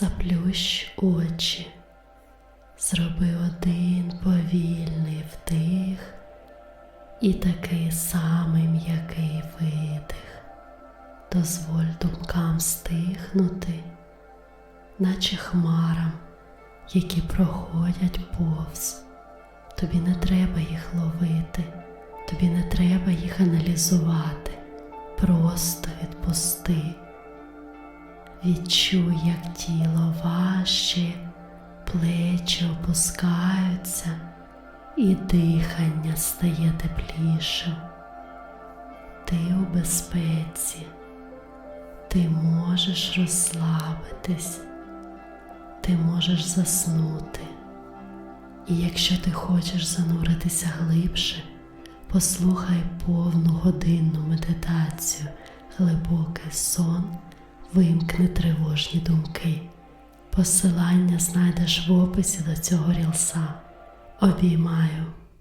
Заплющ очі, зроби один повільний вдих і такий самий м'який видих. Дозволь думкам стихнути, наче хмарам, які проходять повз. Тобі не треба їх ловити, тобі не треба їх аналізувати. Просто відпусти. Відчуй, як тіло важче, плечі опускаються, і дихання стає теплішим. Ти у безпеці, ти можеш розслабитись, ти можеш заснути. І якщо ти хочеш зануритися глибше, послухай повну годинну медитацію, глибокий сон, вимкни тривожні думки. Посилання знайдеш в описі до цього рілса. Обіймаю.